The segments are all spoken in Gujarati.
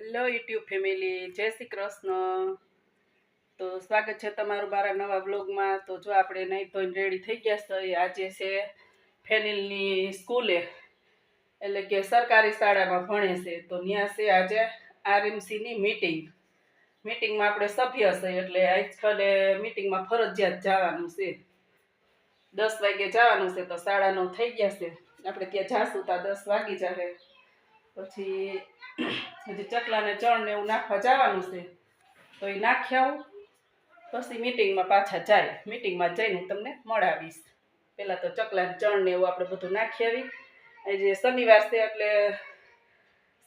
હેલો યુટ્યુબ ફેમિલી જય શ્રી કૃષ્ણ. તો સ્વાગત છે તમારું મારા નવા બ્લોગમાં તો જો આપણે નહીં ધોઈને રેડી થઈ ગયા છે. આજે છે ફેનિલની સ્કૂલે. એટલે કે સરકારી શાળામાં ભણે છે. તો ત્યાં છે આજે આરએમસીની મીટિંગ મીટિંગમાં આપણે સભ્ય છે. એટલે આજકાલે મીટિંગમાં ફરજિયાત જવાનું છે. દસ વાગે જવાનું છે. તો સાડા થઈ ગયા છે. આપણે ત્યાં જાશું ત્યાં દસ વાગી જશે પછી હજી ચકલાને ચણ ને એવું નાખવા જવાનું છે. તો એ નાખી આવું. પછી મિટિંગમાં પાછા જાય. મિટિંગમાં જઈને હું તમને મળાવીશ. પહેલાં તો ચકલાને ચણ ને એવું આપણે બધું નાખી આવી. આજે શનિવાર છે એટલે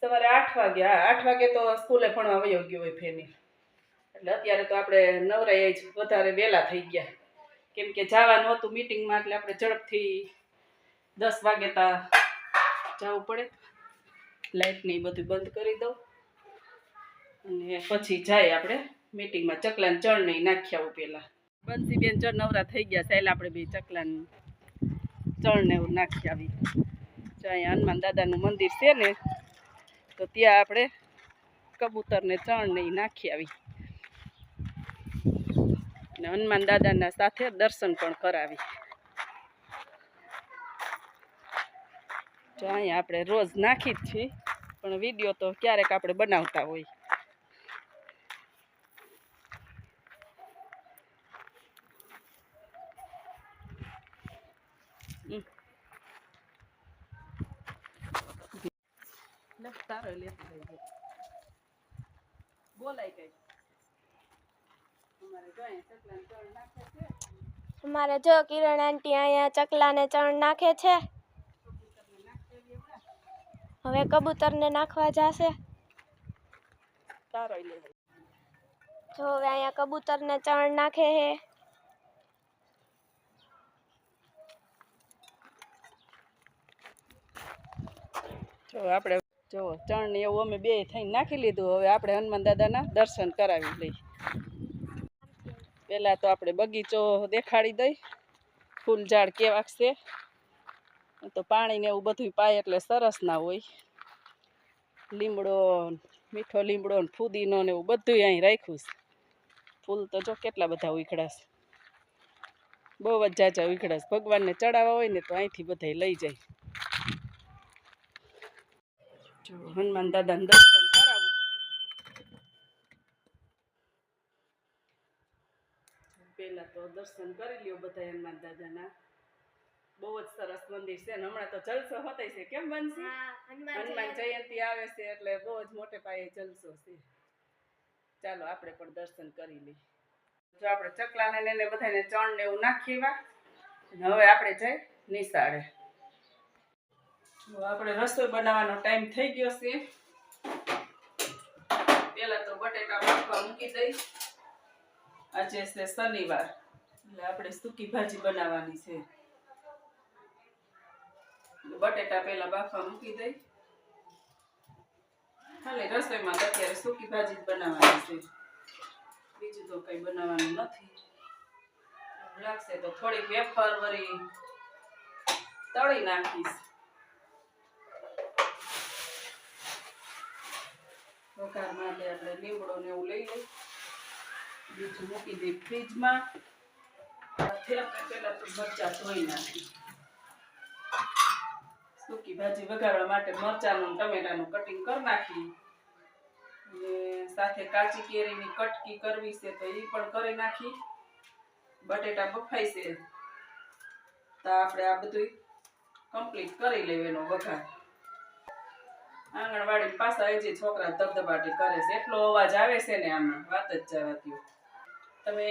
સવારે આઠ વાગે, હા, આઠ વાગે તો સ્કૂલે ભણવા વયો ગયો હોય ફેની એટલે અત્યારે તો આપણે નવરાઈ જ વધારે વહેલા થઈ ગયા. કેમ કે જવાનું હતું મિટિંગમાં એટલે આપણે ઝડપથી દસ વાગે તા જવું પડે. લાઇટ ને એ બધું બંધ કરી દઉં. અને પછી જાય આપણે મીટિંગમાં ચકલાને ચણ નહીં નાખી આવું પહેલાં. બંસી બેન ચણ નવરા થઈ ગયા સાહેલ આપણે બે ચકલાને ચણ ને એવું નાખી આવી. જો હનુમાન દાદાનું મંદિર છે ને, તો ત્યાં આપણે કબૂતરને ચણ ને નાખી આવી. અને હનુમાન દાદાના સાથે દર્શન પણ કરાવી. જો આપણે રોજ નાખી જ છીએ. પણ વીડિયો તો ક્યારેક આપણે બનાવતા હોય. અમારે જો અહીંયા ચકલાને ચણ નાખે છે. અમારે જો કિરણ આંટી અહીંયા ચકલાને ચણ નાખે છે. હવે કબૂતરને નાખવા જશે. જો હવે અહીંયા કબૂતરને ચણ નાખે હે. જો આપણે જો ચણ ને એવું અમે બે થઈને નાખી લીધું. હવે આપણે હનુમાન દાદાના દર્શન કરાવી લઈ પહેલાં તો આપણે બગીચો દેખાડી દઈ. ફૂલ ઝાડ કેવાક છે. તો પાણીને એવું બધું પાય એટલે સરસ ના હોય. લીમડો, મીઠો લીમડો ને ફૂદીનો ને એવું બધું અહીં રાખ્યું છે. ફૂલ તો જો કેટલા બધા ઉખડાશે બહુ જ જાજા ઉખડાશે ભગવાનને ચડાવવા હોય ને તો અહીંથી બધાય લઈ જાય. જો હનુમાન દાદાને દર્શન કરાવું. પહેલાં તો દર્શન કરી લ્યો બધા હનુમાન દાદાના. બહુ જ સરસ મંદિર છે. અને હમણાં તો જલસો હોતાય છે. કેમ બનશે હનુમાન જયંતિ આવે છે એટલે બહુ જ મોટે પાયે જલસો છે. ચાલો આપણે પણ દર્શન કરી લઈએ. જો આપણે ચકલાને ને બધાને ચણ ને એવું નાખી અને હવે આપણે જઈ નિશાળે આપણે રસોઈ બનાવવાનો ટાઈમ થઈ ગયો છે. પહેલા તો બટેટા બાફવા મૂકી દઈ આજે છે શનિવાર. એટલે આપણે સૂકી ભાજી બનાવવાની છે. બટેટા પહેલા બાફવા મૂકી દઈ. ખાલી રસોઈમાં તો અત્યારે સૂકી ભાજી જ બનાવવાની છે. બીજું તો કંઈ બનાવવાનું નથી. લાગશે તો થોડીક વેફર વળી તળી નાખીશ. વઘાર માટે આપણે લીમડો ને એવું લઈ લઈ બીજું મૂકી દઈ ફ્રીજમાં. પેલા તો મરચાં ધોઈ નાખી સૂકી ભાજી વઘારવા માટે મરચાંનું ટમેટાનું કટિંગ કરી નાખી. સાથે કાચી કેરીની કટકી કરવી છે તો એ પણ કરી નાખી. બટેટા બફાઈ છે. તો આપણે આ બધું કમ્પ્લીટ કરી લેવાનો વઘાર. આંગણવાડી પાછા એ જે છોકરા ધબધબાટી કરે છે. એટલો અવાજ આવે છે ને આમાં. વાત જ જવાતી તમે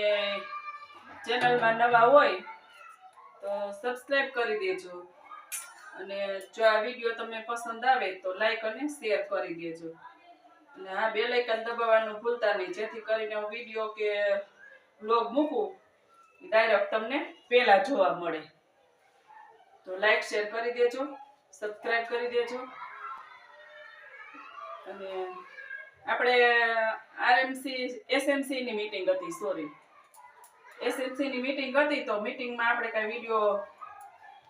ચેનલમાં નવા હોય તો સબસ્ક્રાઈબ કરી દેજો. અને જો આ વીડિયો તમને પસંદ આવે તો લાઈક અને શેર કરી દેજો. અને આ બે લાઇકન દબાવવાનું ભૂલતા નહીં. જેથી કરીને હું વીડિયો કે બ્લોગ મૂકું ડાયરેક્ટ તમને પહેલાં જોવા મળે. તો લાઈક શેર કરી દેજો સબસ્ક્રાઈબ કરી દેજો. અને આપણે આરએમસી એસએમસીની મીટિંગ હતી સોરી એસએમસીની મીટિંગ હતી તો મિટિંગમાં આપણે કાંઈ વીડિયો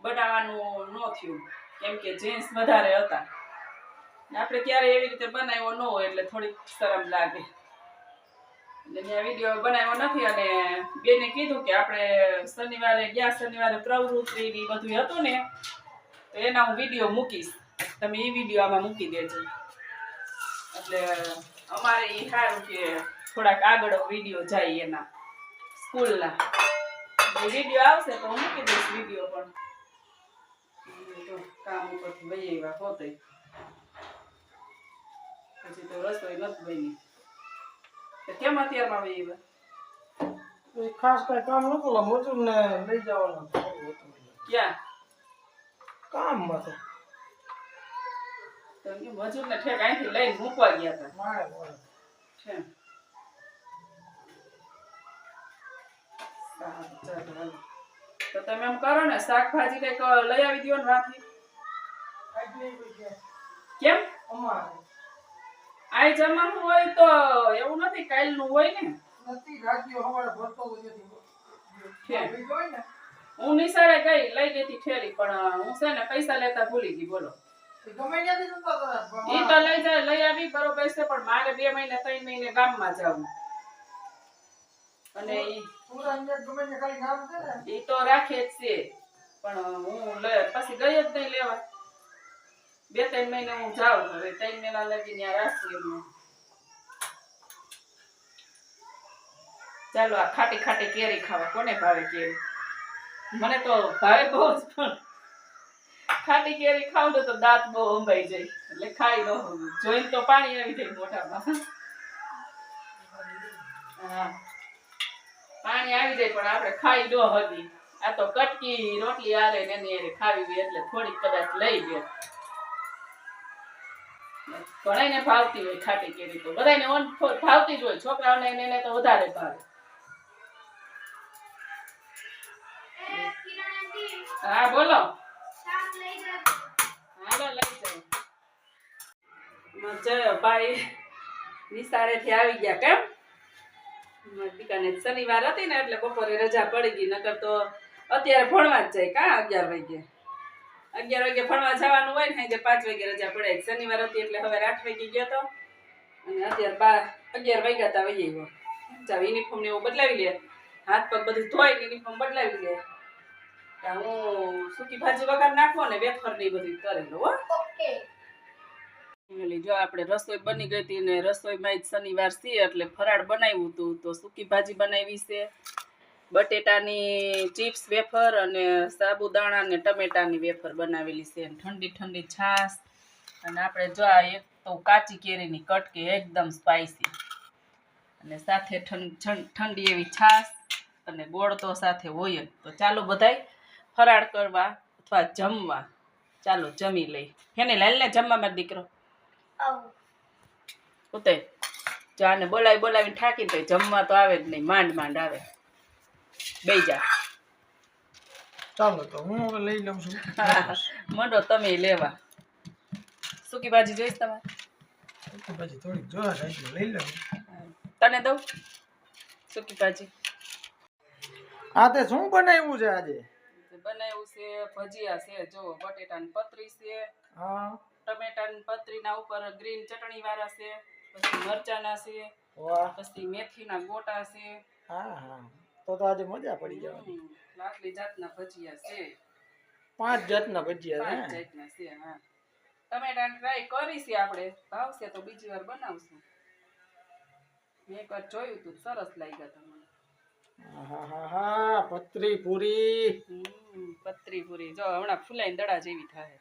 બનાવવાનું ન થયું. કેમ કે જેન્ટ્સ વધારે હતા. આપણે ક્યારે એવી રીતે બનાવ્યો ન હોય એટલે થોડીક શરમ લાગે. મેં વીડિયો બનાવ્યો નથી અને બેને કીધું કે આપણે શનિવારે, ગયા શનિવારે પ્રવૃત્તિ બધું હતું ને, તો એના હું વીડિયો મૂકીશ. તમે એ વીડિયો આમાં મૂકી દેજો. એટલે અમારે એ સારું કે થોડાક આગળ વીડિયો જાય એના સ્કૂલના. વીડિયો આવશે તો હું મૂકી દઈશ વીડિયો પણ. કામ ઉપરથી વહી આવ્યા હોતે. પછી તો રસોઈ નથી બની. તો કેમ અત્યારમાં વહી આવ્યા? ખાસ કઈ કામ નતું મજૂર ને લઈ જવાનું એટલે. ક્યાં? કામમાં તો. મજૂર ને ઠેક અહીંથી લઈને મૂકવા ગયા હતા છે તો તમે એમ કરો ને શાકભાજી કંઈક લઈ આવી દો ને બધી કેમ? અમારે. આ જમાનું હોય તો એવું નથી કાલનું હોય ને? નથી રાખ્યો અમારે ભરતો બધેથી. છે. આવી ગયો ને? હું નિશાળે ગઈ લઈ ગઈ હતી ઠેલી પણ હું છે ને પૈસા લેતા ભૂલી ગઈ બોલો. ઈ ગમે તો લઈ જાય લઈ આવી બરોબર છે પણ મારે બે મહિને ત્રણ મહિને ગામમાં જવું. અને ઈ ગમે તો રાખે જ છે પણ હું પછી ગઈ જ નહીં લેવા. બે, ત્રણ મહિને હું જાઉં હવે ત્રણ મહિના લગી ત્યાં રાખું ચાલો, આ ખાટી ખાટી કેરી ખાવા. કોને ભાવે કેરી? મને તો ભાવે બહુ જ ખાટી કેરી ખાવ તો દાંત બહુ અંબાઈ જાય. એટલે ખાઈ ન જોઈને તો પાણી આવી જાય મોઢામાં. હા. પાણી આવી જાય, પણ આપણે ખાઈ દો હતી આ તો કટકી રોટલી આરે ને એને ખાવી એટલે થોડીક કદાચ લઈ લે. ઘણાને ભાવતી હોય ખાટી કેરી તો. બધાને ઓન ભાવતી જ હોય. છોકરાઓને એને તો વધારે ભાવે. હા, બોલો. હાલો, લઈ જાઓ. ભાઈ. નિશાળેથી આવી ગયા કેમ? મારી શનિવાર હતી ને એટલે બપોરે રજા પડી ગઈ, નકર તો અત્યારે ભણવા જ જાય કા અગિયાર વાગે અગિયાર વાગે ભણવા જવાનું હોય ને જે પાંચ વાગે રજા પડે. શનિવાર હતી એટલે હવે આઠ વાગે ગયો તો. અને અત્યારે બાર અગિયાર વાગ્યા હતા વહી આવ્યો. ચાલ યુનિફોર્મ ને એવું બદલાવી લે. હાથ પગ બધું ધોઈ યુનિફોર્મ બદલાવી લે. હું સૂકી ભાજી વગર નાખો ને વેફર ને બધું કરી હો. ઓલી જો આપણે રસોઈ બની ગઈ હતી ને રસોઈમાં જ શનિવાર છે એટલે ફરાળ બનાવ્યું હતું. તો સૂકી ભાજી બનાવી છે. બટેટાની ચિપ્સ વેફર અને સાબુદાણા અને ટમેટાની વેફર બનાવેલી છે. ઠંડી ઠંડી છાશ. અને આપણે જો આ એક તો કાચી કેરીની કટકી એકદમ સ્પાઈસી અને સાથે ઠંડી એવી છાશ અને ગોળ તો સાથે હોય જ. તો ચાલો બધાય ફરાળ કરવા અથવા જમવા. ચાલો જમી લઈ એને લાલ ને મારો દીકરો? ઉતે જાને બોલાવી બોલાવીને થાકી તો જમવા તો આવે જ નહીં. માંડ માંડ આવે. બે જા. ચાલો તો હું હવે લઈ લઉં છું. મંડો તમે લેવા. સૂકી ભાજી જોઈશ તમારે? તો ભાજી થોડીક જોવા જાય લઈ લઉં. તને દઉં? સૂકી ભાજી. આ તે શું બનાવ્યું છે આજે? બનાવ્યું છે ભજીયા છે જો બટેટાની પતરી છે હા. ટમેટાની પતરીના ઉપર ગ્રીન ચટણી વાળા છે પછી મરચાના છે પછી મેથીના ગોટા છે હા હા. તો તો આજે મજા પડી જવાની. આટલી જાતના ભજીયા છે. પાંચ જાતના ભજીયા પાંચ છે જાતના છે હા. ટમેટા ટ્રાય કરીશી આપણે. ભાવશે તો બીજી વાર બનાવશું. મેં એક વાર જોયું તું સરસ લાગ્યા તમને. હા પતરી પૂરી. પતરી પૂરી. જો હમણાં ફૂલાઈને દડા જેવી થાય.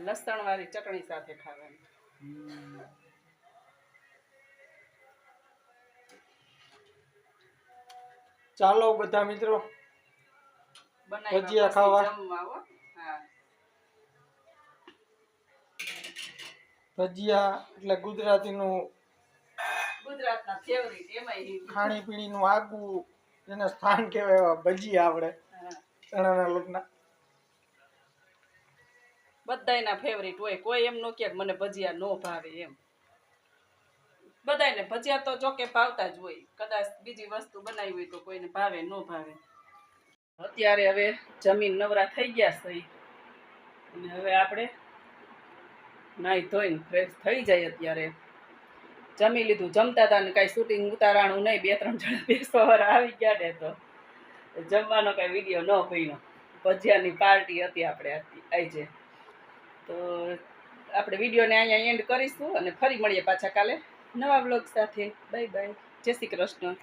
લસણ વાળી ચટણી સાથે ખાવાની. ચાલો બધા મિત્રો. ભજીયા ખાવા. ભજીયા એટલે ગુજરાતીનું ગુજરાતના ફેવરિટ એમાંય ખાણીપીણીનું આગવું એને સ્થાન કહેવાય એવા ભજીયા આપણે ચણાના લોટના. બધાયના ફેવરિટ હોય. કોઈ એમ નો કે મને ભજીયા નો ભાવે એમ. બધાયને ભજીયા તો જોકે ભાવતા જ હોય. કદાચ બીજી વસ્તુ બનાવી હોય તો કોઈને ભાવે, નો ભાવે. અત્યારે હવે જમીન નવરા થઈ ગયા છે. અને હવે આપણે નાહી ધોઈને ફ્રેશ થઈ જાય અત્યારે. જમી લીધું, જમતા હતા ને કાંઈ શૂટિંગ ઉતારાણું નહીં, બે ત્રણ જણા બે સવાર આવી ગયા ને તો. જમવાનો કાંઈ વીડિયો ન બન્યો ભજીયાની પાર્ટી હતી આપણે આજે તો આપણે વિડીયોને અહીંયા એન્ડ કરીશું અને ફરી મળીએ પાછા કાલે. નવા બ્લોગ સાથે. Bye bye. જય શ્રી કૃષ્ણ.